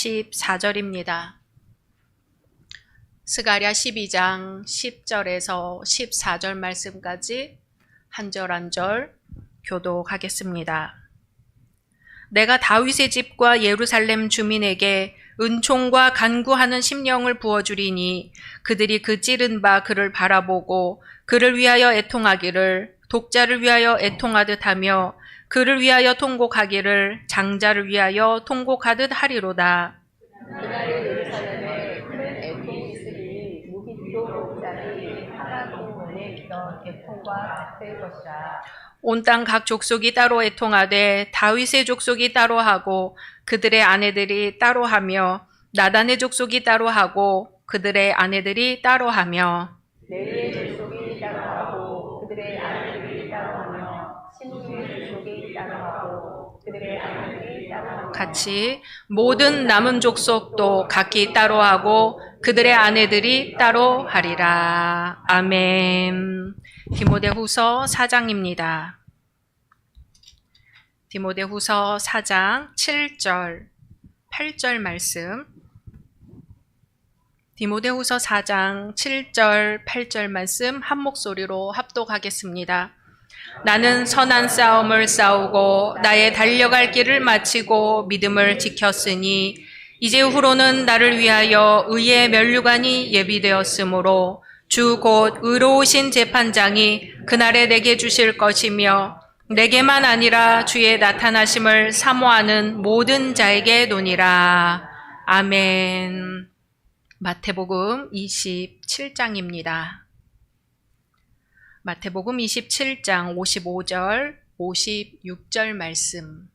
14절입니다. 스가랴 12장 10절에서 14절 말씀까지 한 절 한 절 교독하겠습니다. 내가 다윗의 집과 예루살렘 주민에게 은총과 간구하는 심령을 부어주리니 그들이 그 찌른 바 그를 바라보고 그를 위하여 애통하기를 독자를 위하여 애통하듯 하며 그를 위하여 통곡하기를 장자를 위하여 통곡하듯 하리로다. 온 땅 각 족속이 따로 애통하되 다윗의 족속이 따로 하고 그들의 아내들이 따로 하며 나단의 족속이 따로 하고 그들의 아내들이 따로 하며 레위의 족속이 따로 하고 그들의 아내 같이 모든 남은 족속도 각기 따로 하고 그들의 아내들이 따로 하리라. 아멘. 디모데후서 4장입니다. 디모데후서 4장 7절, 8절 말씀. 디모데후서 4장 7절, 8절 말씀 한 목소리로 합독하겠습니다. 나는 선한 싸움을 싸우고 나의 달려갈 길을 마치고 믿음을 지켰으니 이제 후로는 나를 위하여 의의 면류관이 예비되었으므로 주 곧 의로우신 재판장이 그날에 내게 주실 것이며 내게만 아니라 주의 나타나심을 사모하는 모든 자에게 노니라. 아멘. 마태복음 27장입니다. 마태복음 27장 55절, 56절 말씀.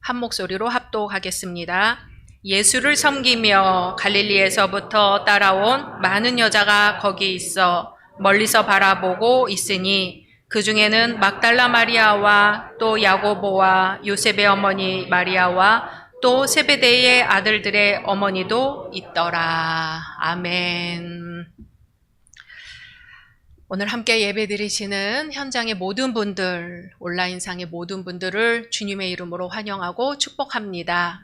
한 목소리로 합독하겠습니다. 예수를 섬기며 갈릴리에서부터 따라온 많은 여자가 거기 있어 멀리서 바라보고 있으니 그 중에는 막달라 마리아와 또 야고보와 요셉의 어머니 마리아와 또 세베대의 아들들의 어머니도 있더라. 아멘. 오늘 함께 예배 드리시는 현장의 모든 분들, 온라인상의 모든 분들을 주님의 이름으로 환영하고 축복합니다.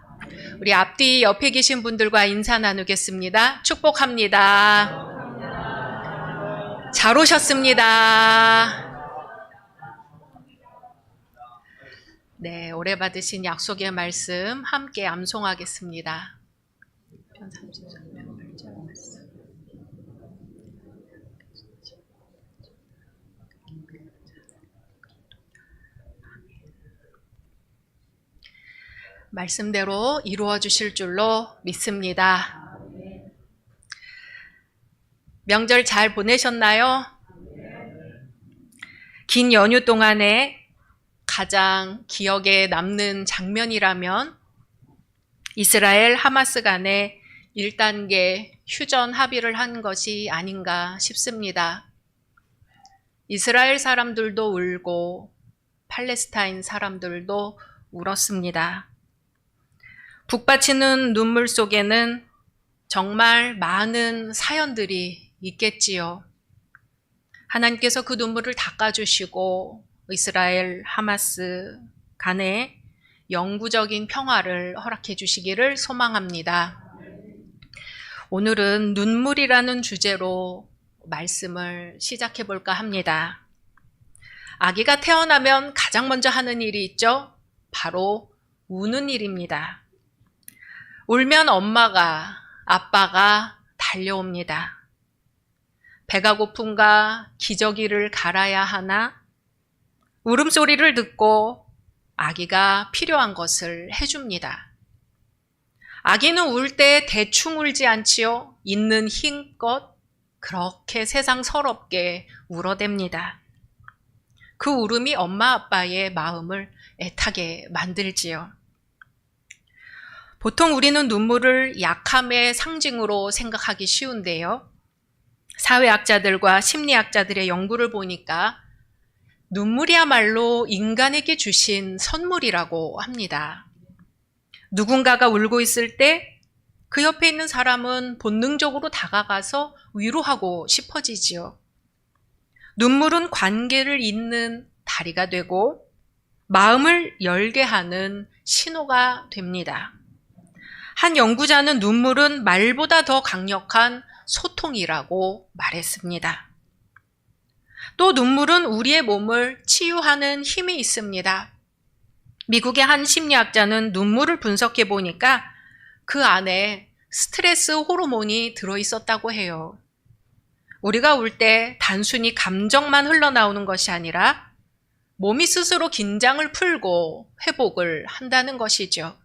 우리 앞뒤 옆에 계신 분들과 인사 나누겠습니다. 축복합니다. 잘 오셨습니다. 네, 오래 받으신 약속의 말씀 함께 암송하겠습니다. 편 33편 8절 말씀. 말씀대로 이루어 주실 줄로 믿습니다. 명절 잘 보내셨나요? 긴 연휴 동안에 가장 기억에 남는 장면이라면 이스라엘 하마스 간에 1단계 휴전 합의를 한 것이 아닌가 싶습니다. 이스라엘 사람들도 울고 팔레스타인 사람들도 울었습니다. 북받치는 눈물 속에는 정말 많은 사연들이 있겠지요. 하나님께서 그 눈물을 닦아주시고 이스라엘 하마스 간에 영구적인 평화를 허락해 주시기를 소망합니다. 오늘은 눈물이라는 주제로 말씀을 시작해 볼까 합니다. 아기가 태어나면 가장 먼저 하는 일이 있죠? 바로 우는 일입니다. 울면 엄마가, 아빠가 달려옵니다. 배가 고픈가 기저귀를 갈아야 하나? 울음소리를 듣고 아기가 필요한 것을 해줍니다. 아기는 울 때 대충 울지 않지요. 있는 힘껏 그렇게 세상 서럽게 울어댑니다. 그 울음이 엄마 아빠의 마음을 애타게 만들지요. 보통 우리는 눈물을 약함의 상징으로 생각하기 쉬운데요. 사회학자들과 심리학자들의 연구를 보니까 눈물이야말로 인간에게 주신 선물이라고 합니다. 누군가가 울고 있을 때 그 옆에 있는 사람은 본능적으로 다가가서 위로하고 싶어지지요. 눈물은 관계를 잇는 다리가 되고 마음을 열게 하는 신호가 됩니다. 한 연구자는 눈물은 말보다 더 강력한 소통이라고 말했습니다. 또 눈물은 우리의 몸을 치유하는 힘이 있습니다. 미국의 한 심리학자는 눈물을 분석해 보니까 그 안에 스트레스 호르몬이 들어 있었다고 해요. 우리가 울 때 단순히 감정만 흘러나오는 것이 아니라 몸이 스스로 긴장을 풀고 회복을 한다는 것이죠.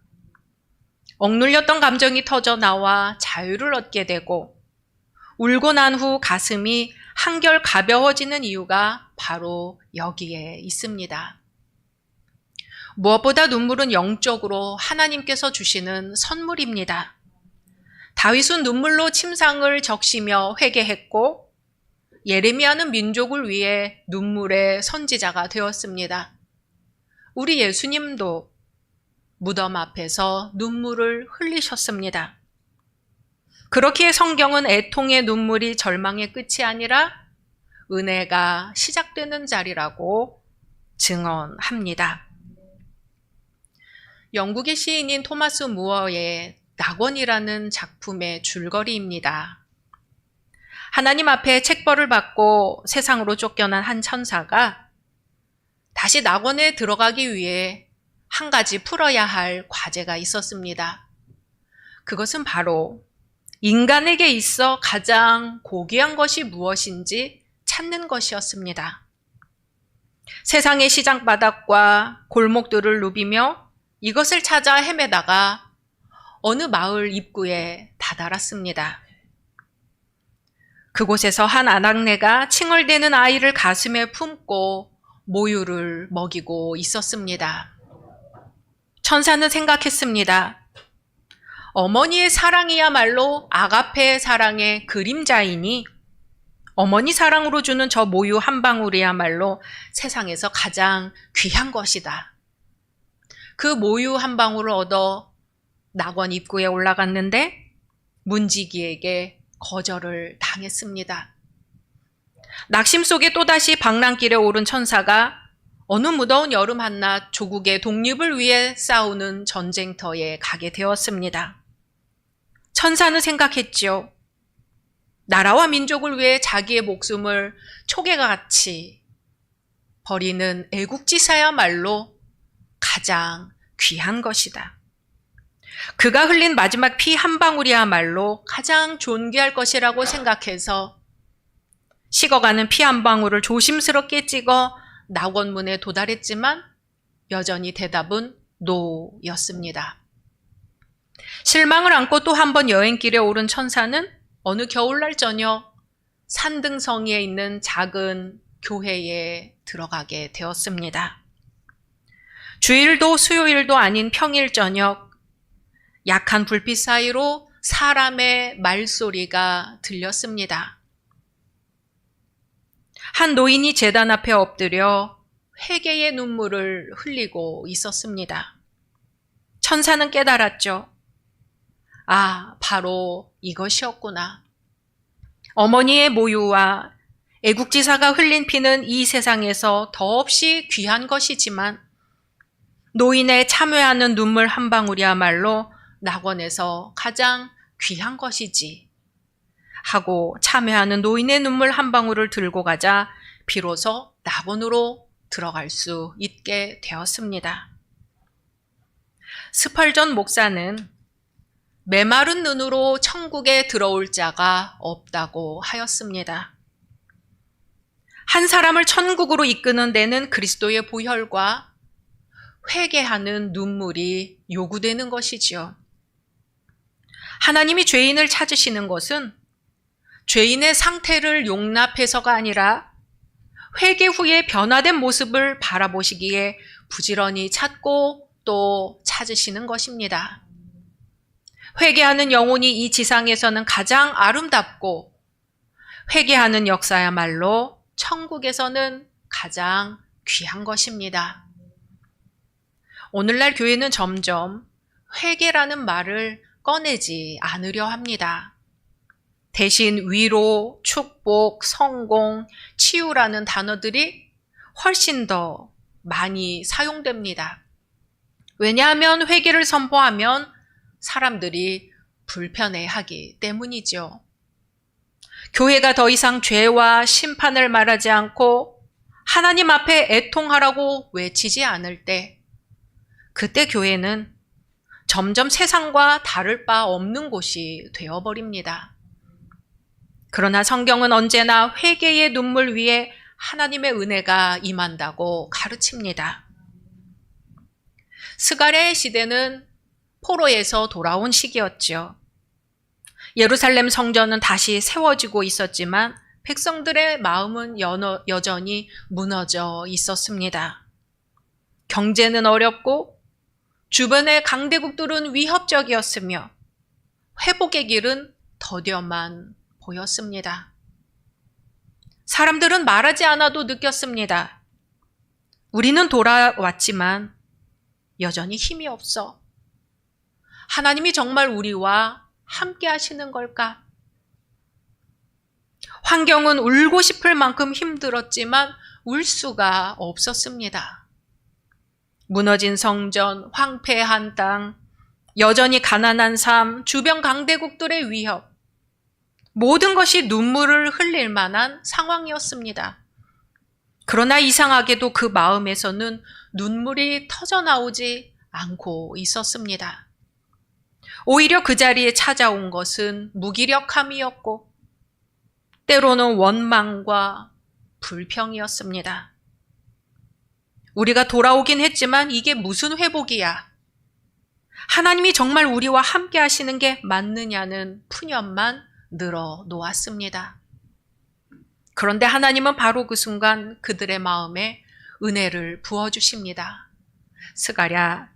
억눌렸던 감정이 터져 나와 자유를 얻게 되고 울고 난 후 가슴이 한결 가벼워지는 이유가 바로 여기에 있습니다. 무엇보다 눈물은 영적으로 하나님께서 주시는 선물입니다. 다윗은 눈물로 침상을 적시며 회개했고 예레미야는 민족을 위해 눈물의 선지자가 되었습니다. 우리 예수님도 무덤 앞에서 눈물을 흘리셨습니다. 그렇기에 성경은 애통의 눈물이 절망의 끝이 아니라 은혜가 시작되는 자리라고 증언합니다. 영국의 시인인 토마스 무어의 낙원이라는 작품의 줄거리입니다. 하나님 앞에 책벌을 받고 세상으로 쫓겨난 한 천사가 다시 낙원에 들어가기 위해 한 가지 풀어야 할 과제가 있었습니다. 그것은 바로 인간에게 있어 가장 고귀한 것이 무엇인지 찾는 것이었습니다. 세상의 시장 바닥과 골목들을 누비며 이것을 찾아 헤매다가 어느 마을 입구에 다다랐습니다. 그곳에서 한 아낙네가 칭얼대는 아이를 가슴에 품고 모유를 먹이고 있었습니다. 천사는 생각했습니다. 어머니의 사랑이야말로 아가페의 사랑의 그림자이니 어머니 사랑으로 주는 저 모유 한 방울이야말로 세상에서 가장 귀한 것이다. 그 모유 한 방울을 얻어 낙원 입구에 올라갔는데 문지기에게 거절을 당했습니다. 낙심 속에 또다시 방랑길에 오른 천사가 어느 무더운 여름 한낮 조국의 독립을 위해 싸우는 전쟁터에 가게 되었습니다. 천사는 생각했지요. 나라와 민족을 위해 자기의 목숨을 초계같이 버리는 애국지사야말로 가장 귀한 것이다. 그가 흘린 마지막 피 한 방울이야말로 가장 존귀할 것이라고 생각해서 식어가는 피 한 방울을 조심스럽게 찍어 낙원문에 도달했지만 여전히 대답은 노였습니다. 실망을 안고 또 한 번 여행길에 오른 천사는 어느 겨울날 저녁 산등성이에 있는 작은 교회에 들어가게 되었습니다. 주일도 수요일도 아닌 평일 저녁 약한 불빛 사이로 사람의 말소리가 들렸습니다. 한 노인이 재단 앞에 엎드려 회개의 눈물을 흘리고 있었습니다. 천사는 깨달았죠. 아, 바로 이것이었구나. 어머니의 모유와 애국지사가 흘린 피는 이 세상에서 더없이 귀한 것이지만 노인의 참회하는 눈물 한 방울이야말로 낙원에서 가장 귀한 것이지. 하고 참회하는 노인의 눈물 한 방울을 들고 가자 비로소 낙원으로 들어갈 수 있게 되었습니다. 스펄전 목사는 메마른 눈으로 천국에 들어올 자가 없다고 하였습니다. 한 사람을 천국으로 이끄는 데는 그리스도의 보혈과 회개하는 눈물이 요구되는 것이지요. 하나님이 죄인을 찾으시는 것은 죄인의 상태를 용납해서가 아니라 회개 후에 변화된 모습을 바라보시기에 부지런히 찾고 또 찾으시는 것입니다. 회개하는 영혼이 이 지상에서는 가장 아름답고 회개하는 역사야말로 천국에서는 가장 귀한 것입니다. 오늘날 교회는 점점 회개라는 말을 꺼내지 않으려 합니다. 대신 위로, 축복, 성공, 치유라는 단어들이 훨씬 더 많이 사용됩니다. 왜냐하면 회개를 선포하면 사람들이 불편해하기 때문이죠. 교회가 더 이상 죄와 심판을 말하지 않고 하나님 앞에 애통하라고 외치지 않을 때, 그때 교회는 점점 세상과 다를 바 없는 곳이 되어버립니다. 그러나 성경은 언제나 회개의 눈물 위에 하나님의 은혜가 임한다고 가르칩니다. 스가랴의 시대는 포로에서 돌아온 시기였죠. 예루살렘 성전은 다시 세워지고 있었지만 백성들의 마음은 연어- 여전히 무너져 있었습니다. 경제는 어렵고 주변의 강대국들은 위협적이었으며 회복의 길은 더뎌만 보였습니다. 사람들은 말하지 않아도 느꼈습니다. 우리는 돌아왔지만 여전히 힘이 없어. 하나님이 정말 우리와 함께 하시는 걸까? 환경은 울고 싶을 만큼 힘들었지만 울 수가 없었습니다. 무너진 성전, 황폐한 땅, 여전히 가난한 삶, 주변 강대국들의 위협, 모든 것이 눈물을 흘릴 만한 상황이었습니다. 그러나 이상하게도 그 마음에서는 눈물이 터져 나오지 않고 있었습니다. 오히려 그 자리에 찾아온 것은 무기력함이었고, 때로는 원망과 불평이었습니다. 우리가 돌아오긴 했지만 이게 무슨 회복이야? 하나님이 정말 우리와 함께 하시는 게 맞느냐는 푸념만 늘어 놓았습니다. 그런데 하나님은 바로 그 순간 그들의 마음에 은혜를 부어주십니다. 스가랴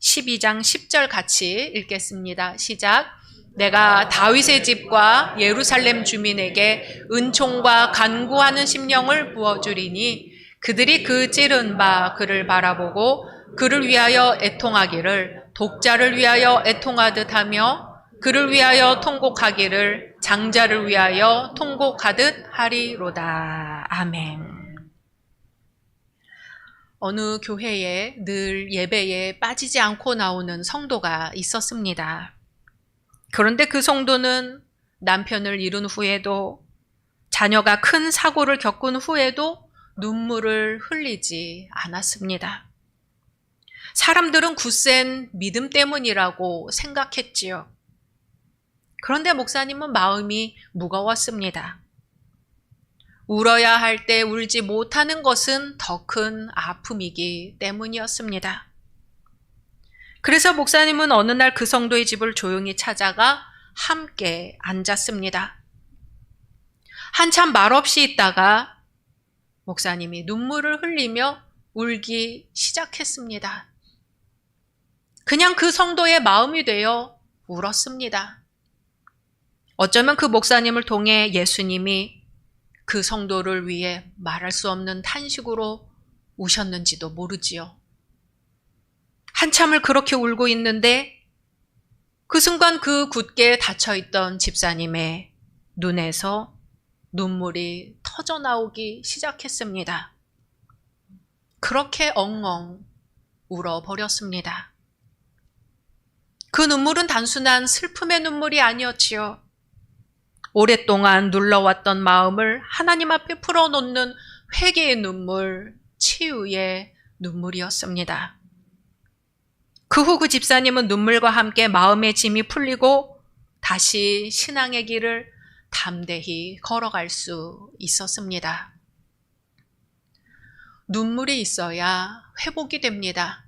12장 10절 같이 읽겠습니다. 시작. 내가 다윗의 집과 예루살렘 주민에게 은총과 간구하는 심령을 부어주리니 그들이 그 찌른 바 그를 바라보고 그를 위하여 애통하기를 독자를 위하여 애통하듯 하며 그를 위하여 통곡하기를 장자를 위하여 통곡하듯 하리로다. 아멘. 어느 교회에 늘 예배에 빠지지 않고 나오는 성도가 있었습니다. 그런데 그 성도는 남편을 잃은 후에도 자녀가 큰 사고를 겪은 후에도 눈물을 흘리지 않았습니다. 사람들은 굳센 믿음 때문이라고 생각했지요. 그런데 목사님은 마음이 무거웠습니다. 울어야 할 때 울지 못하는 것은 더 큰 아픔이기 때문이었습니다. 그래서 목사님은 어느 날 그 성도의 집을 조용히 찾아가 함께 앉았습니다. 한참 말없이 있다가 목사님이 눈물을 흘리며 울기 시작했습니다. 그냥 그 성도의 마음이 되어 울었습니다. 어쩌면 그 목사님을 통해 예수님이 그 성도를 위해 말할 수 없는 탄식으로 우셨는지도 모르지요. 한참을 그렇게 울고 있는데 그 순간 그 굳게 닫혀있던 집사님의 눈에서 눈물이 터져 나오기 시작했습니다. 그렇게 엉엉 울어버렸습니다. 그 눈물은 단순한 슬픔의 눈물이 아니었지요. 오랫동안 눌러왔던 마음을 하나님 앞에 풀어놓는 회개의 눈물, 치유의 눈물이었습니다. 그 후 그 집사님은 눈물과 함께 마음의 짐이 풀리고 다시 신앙의 길을 담대히 걸어갈 수 있었습니다. 눈물이 있어야 회복이 됩니다.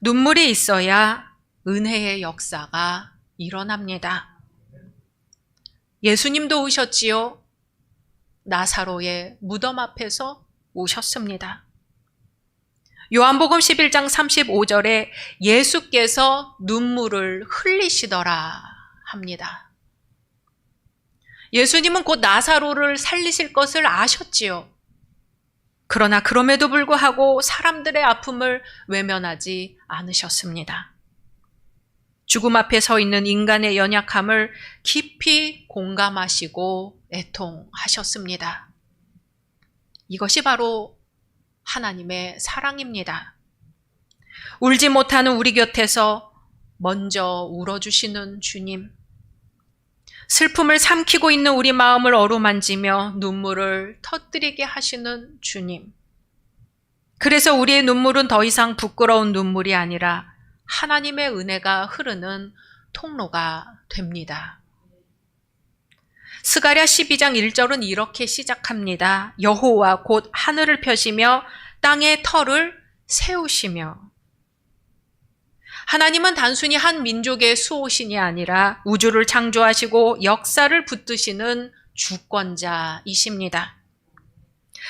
눈물이 있어야 은혜의 역사가 일어납니다. 예수님도 오셨지요. 나사로의 무덤 앞에서 오셨습니다. 요한복음 11장 35절에 예수께서 눈물을 흘리시더라 합니다. 예수님은 곧 나사로를 살리실 것을 아셨지요. 그러나 그럼에도 불구하고 사람들의 아픔을 외면하지 않으셨습니다. 죽음 앞에 서 있는 인간의 연약함을 깊이 공감하시고 애통하셨습니다. 이것이 바로 하나님의 사랑입니다. 울지 못하는 우리 곁에서 먼저 울어주시는 주님. 슬픔을 삼키고 있는 우리 마음을 어루만지며 눈물을 터뜨리게 하시는 주님. 그래서 우리의 눈물은 더 이상 부끄러운 눈물이 아니라 하나님의 은혜가 흐르는 통로가 됩니다. 스가랴 12장 1절은 이렇게 시작합니다. 여호와 곧 하늘을 펴시며 땅의 터를 세우시며 하나님은 단순히 한 민족의 수호신이 아니라 우주를 창조하시고 역사를 붙드시는 주권자이십니다.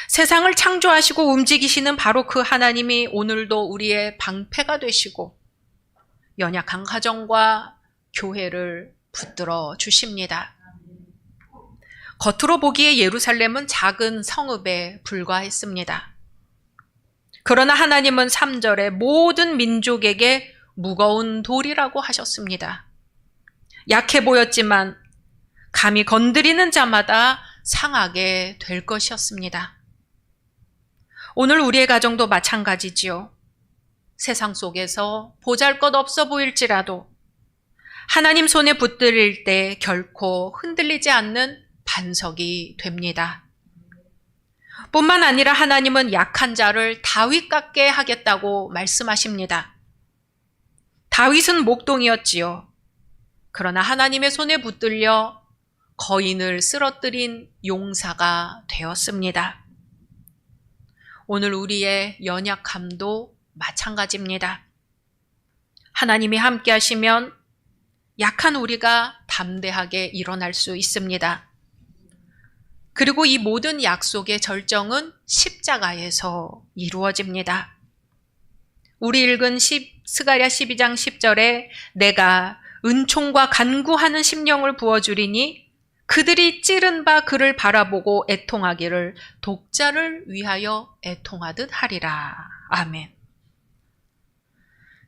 세상을 창조하시고 움직이시는 바로 그 하나님이 오늘도 우리의 방패가 되시고 연약한 가정과 교회를 붙들어 주십니다. 겉으로 보기에 예루살렘은 작은 성읍에 불과했습니다. 그러나 하나님은 3절에 모든 민족에게 무거운 돌이라고 하셨습니다. 약해 보였지만 감히 건드리는 자마다 상하게 될 것이었습니다. 오늘 우리의 가정도 마찬가지지요. 세상 속에서 보잘 것 없어 보일지라도 하나님 손에 붙들릴 때 결코 흔들리지 않는 반석이 됩니다. 뿐만 아니라 하나님은 약한 자를 다윗 같게 하겠다고 말씀하십니다. 다윗은 목동이었지요. 그러나 하나님의 손에 붙들려 거인을 쓰러뜨린 용사가 되었습니다. 오늘 우리의 연약함도 마찬가지입니다. 하나님이 함께 하시면 약한 우리가 담대하게 일어날 수 있습니다. 그리고 이 모든 약속의 절정은 십자가에서 이루어집니다. 우리 읽은 10, 스가랴 12장 10절에 내가 은총과 간구하는 심령을 부어주리니 그들이 찌른 바 그를 바라보고 애통하기를 독자를 위하여 애통하듯 하리라. 아멘.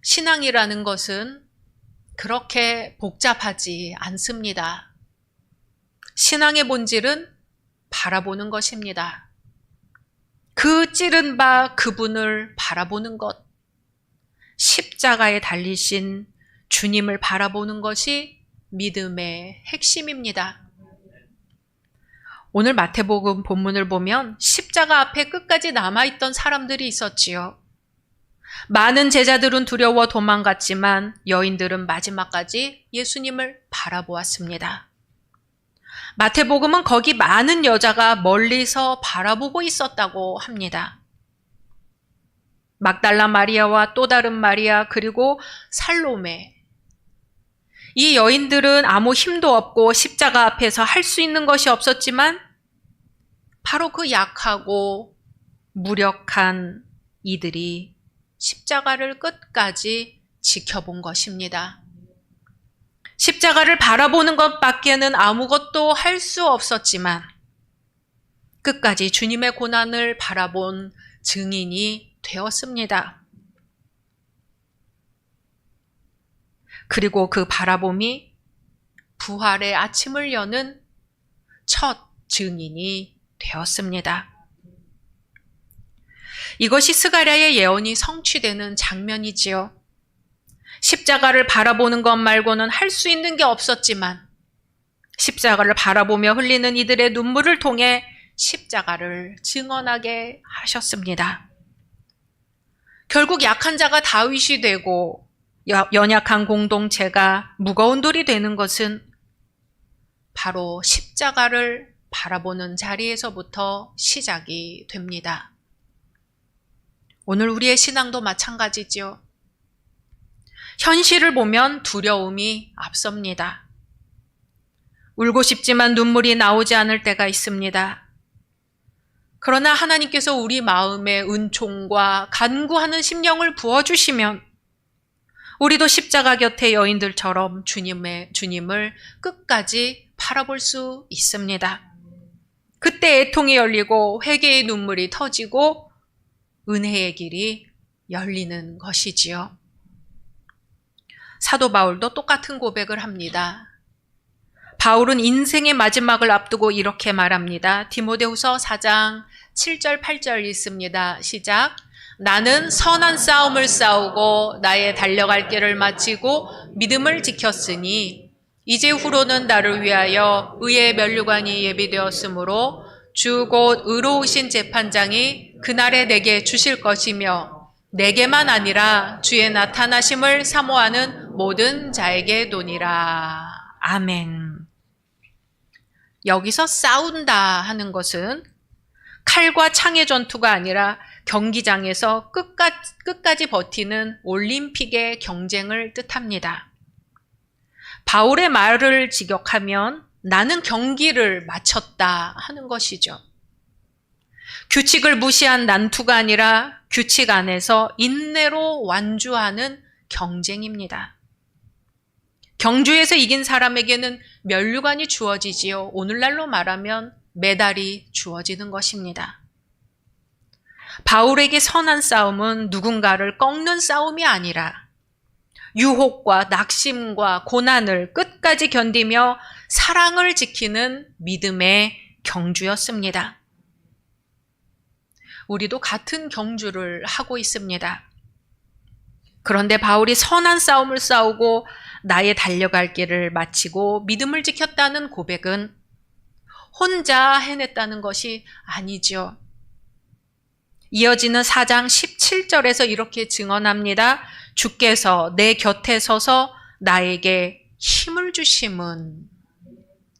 신앙이라는 것은 그렇게 복잡하지 않습니다. 신앙의 본질은 바라보는 것입니다. 그 찌른 바 그분을 바라보는 것. 십자가에 달리신 주님을 바라보는 것이 믿음의 핵심입니다. 오늘 마태복음 본문을 보면 십자가 앞에 끝까지 남아있던 사람들이 있었지요. 많은 제자들은 두려워 도망갔지만 여인들은 마지막까지 예수님을 바라보았습니다. 마태복음은 거기 많은 여자가 멀리서 바라보고 있었다고 합니다. 막달라 마리아와 또 다른 마리아 그리고 살로메 이 여인들은 아무 힘도 없고 십자가 앞에서 할 수 있는 것이 없었지만 바로 그 약하고 무력한 이들이 십자가를 끝까지 지켜본 것입니다. 십자가를 바라보는 것밖에는 아무것도 할 수 없었지만 끝까지 주님의 고난을 바라본 증인이 되었습니다. 그리고 그 바라봄이 부활의 아침을 여는 첫 증인이 되었습니다. 이것이 스가랴의 예언이 성취되는 장면이지요. 십자가를 바라보는 것 말고는 할 수 있는 게 없었지만 십자가를 바라보며 흘리는 이들의 눈물을 통해 십자가를 증언하게 하셨습니다. 결국 약한 자가 다윗이 되고 연약한 공동체가 무거운 돌이 되는 것은 바로 십자가를 바라보는 자리에서부터 시작이 됩니다. 오늘 우리의 신앙도 마찬가지죠. 현실을 보면 두려움이 앞섭니다. 울고 싶지만 눈물이 나오지 않을 때가 있습니다. 그러나 하나님께서 우리 마음에 은총과 간구하는 심령을 부어주시면 우리도 십자가 곁의 여인들처럼 주님의, 주님을 끝까지 바라볼 수 있습니다. 그때 애통이 열리고 회개의 눈물이 터지고 은혜의 길이 열리는 것이지요. 사도 바울도 똑같은 고백을 합니다. 바울은 인생의 마지막을 앞두고 이렇게 말합니다. 디모데후서 4장 7절 8절 있습니다. 시작. 나는 선한 싸움을 싸우고 나의 달려갈 길을 마치고 믿음을 지켰으니 이제 후로는 나를 위하여 의의 면류관이 예비되었으므로 주 곧 의로우신 재판장이 그날에 내게 주실 것이며 내게만 아니라 주의 나타나심을 사모하는 모든 자에게 노니라. 아멘. 여기서 싸운다 하는 것은 칼과 창의 전투가 아니라 경기장에서 끝까지, 끝까지 버티는 올림픽의 경쟁을 뜻합니다. 바울의 말을 직역하면 나는 경기를 마쳤다 하는 것이죠. 규칙을 무시한 난투가 아니라 규칙 안에서 인내로 완주하는 경쟁입니다. 경주에서 이긴 사람에게는 면류관이 주어지지요. 오늘날로 말하면 메달이 주어지는 것입니다. 바울에게 선한 싸움은 누군가를 꺾는 싸움이 아니라 유혹과 낙심과 고난을 끝까지 견디며 사랑을 지키는 믿음의 경주였습니다. 우리도 같은 경주를 하고 있습니다. 그런데 바울이 선한 싸움을 싸우고 나의 달려갈 길을 마치고 믿음을 지켰다는 고백은 혼자 해냈다는 것이 아니죠. 이어지는 4장 17절에서 이렇게 증언합니다. 주께서 내 곁에 서서 나에게 힘을 주심은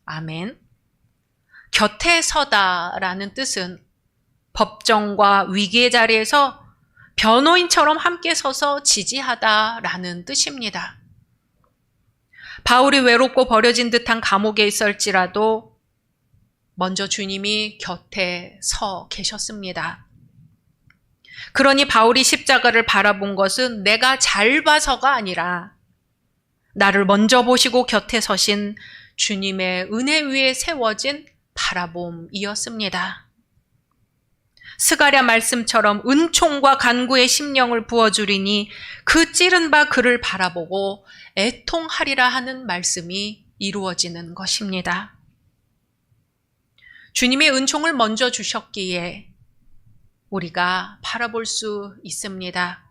아멘. 곁에 서다라는 뜻은 법정과 위기의 자리에서 변호인처럼 함께 서서 지지하다라는 뜻입니다. 바울이 외롭고 버려진 듯한 감옥에 있을지라도 먼저 주님이 곁에 서 계셨습니다. 그러니 바울이 십자가를 바라본 것은 내가 잘 봐서가 아니라 나를 먼저 보시고 곁에 서신 주님의 은혜 위에 세워진 바라봄이었습니다. 스가랴 말씀처럼 은총과 간구의 심령을 부어주리니 그 찌른 바 그를 바라보고 애통하리라 하는 말씀이 이루어지는 것입니다. 주님의 은총을 먼저 주셨기에 우리가 바라볼 수 있습니다.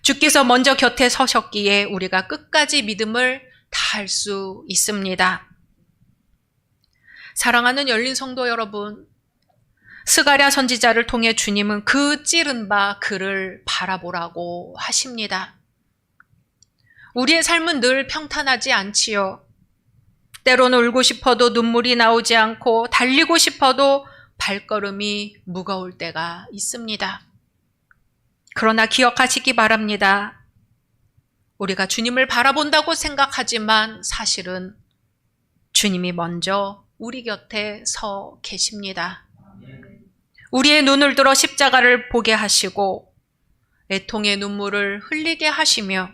주께서 먼저 곁에 서셨기에 우리가 끝까지 믿음을 다할 수 있습니다. 사랑하는 열린 성도 여러분, 스가랴 선지자를 통해 주님은 그 찌른 바 그를 바라보라고 하십니다. 우리의 삶은 늘 평탄하지 않지요. 때로는 울고 싶어도 눈물이 나오지 않고 달리고 싶어도 발걸음이 무거울 때가 있습니다. 그러나 기억하시기 바랍니다. 우리가 주님을 바라본다고 생각하지만 사실은 주님이 먼저 우리 곁에 서 계십니다. 우리의 눈을 들어 십자가를 보게 하시고 애통의 눈물을 흘리게 하시며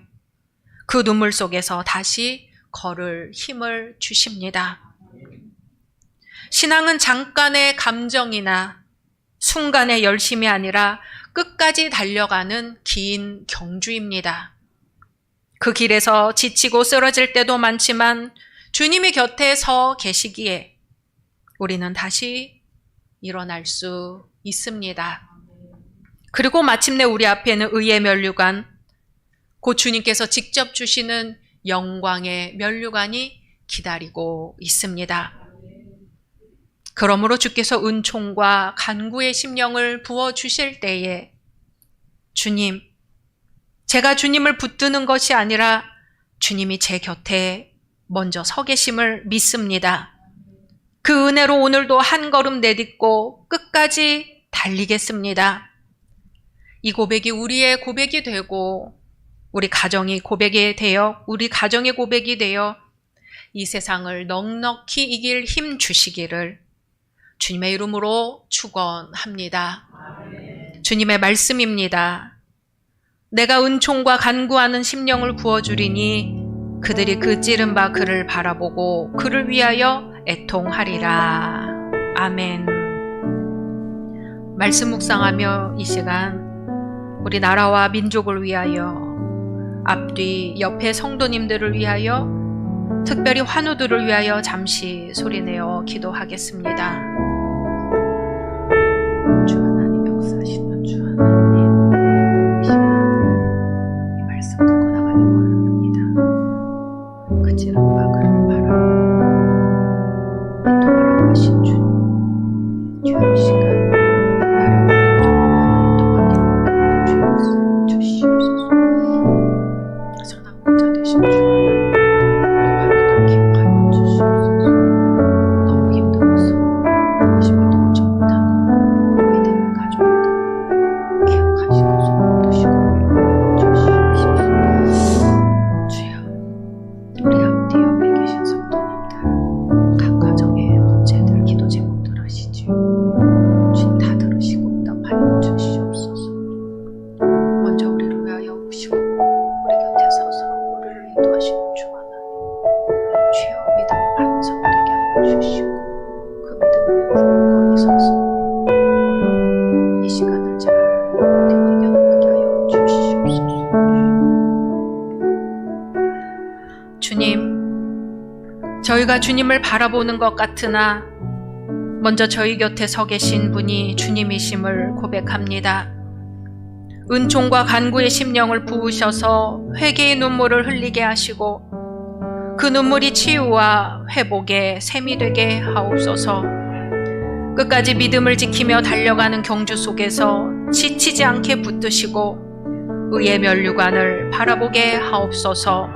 그 눈물 속에서 다시 걸을 힘을 주십니다. 신앙은 잠깐의 감정이나 순간의 열심이 아니라 끝까지 달려가는 긴 경주입니다. 그 길에서 지치고 쓰러질 때도 많지만 주님이 곁에 서 계시기에 우리는 다시 일어날 수 있습니다. 그리고 마침내 우리 앞에는 의의 면류관, 곧 주님께서 직접 주시는 영광의 면류관이 기다리고 있습니다. 그러므로 주께서 은총과 간구의 심령을 부어 주실 때에 주님, 제가 주님을 붙드는 것이 아니라 주님이 제 곁에 먼저 서 계심을 믿습니다. 그 은혜로 오늘도 한 걸음 내딛고 끝까지 달리겠습니다. 이 고백이 우리의 고백이 되고 우리 가정이 고백이 되어 우리 가정의 고백이 되어 이 세상을 넉넉히 이길 힘 주시기를 주님의 이름으로 축원합니다. 주님의 말씀입니다. 내가 은총과 간구하는 심령을 부어주리니 그들이 그 찌른 바 그를 바라보고 그를 위하여 애통하리라. 아멘. 말씀 묵상하며 이 시간 우리 나라와 민족을 위하여 앞뒤 옆에 성도님들을 위하여 특별히 환우들을 위하여 잠시 소리내어 기도하겠습니다. Christ. 저희가 주님을 바라보는 것 같으나 먼저 저희 곁에 서 계신 분이 주님이심을 고백합니다. 은총과 간구의 심령을 부으셔서 회개의 눈물을 흘리게 하시고 그 눈물이 치유와 회복의 샘이 되게 하옵소서. 끝까지 믿음을 지키며 달려가는 경주 속에서 지치지 않게 붙드시고 의의 면류관을 바라보게 하옵소서.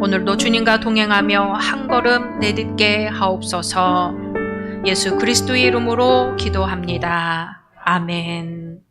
오늘도 주님과 동행하며 한 걸음 내딛게 하옵소서. 예수 그리스도의 이름으로 기도합니다. 아멘.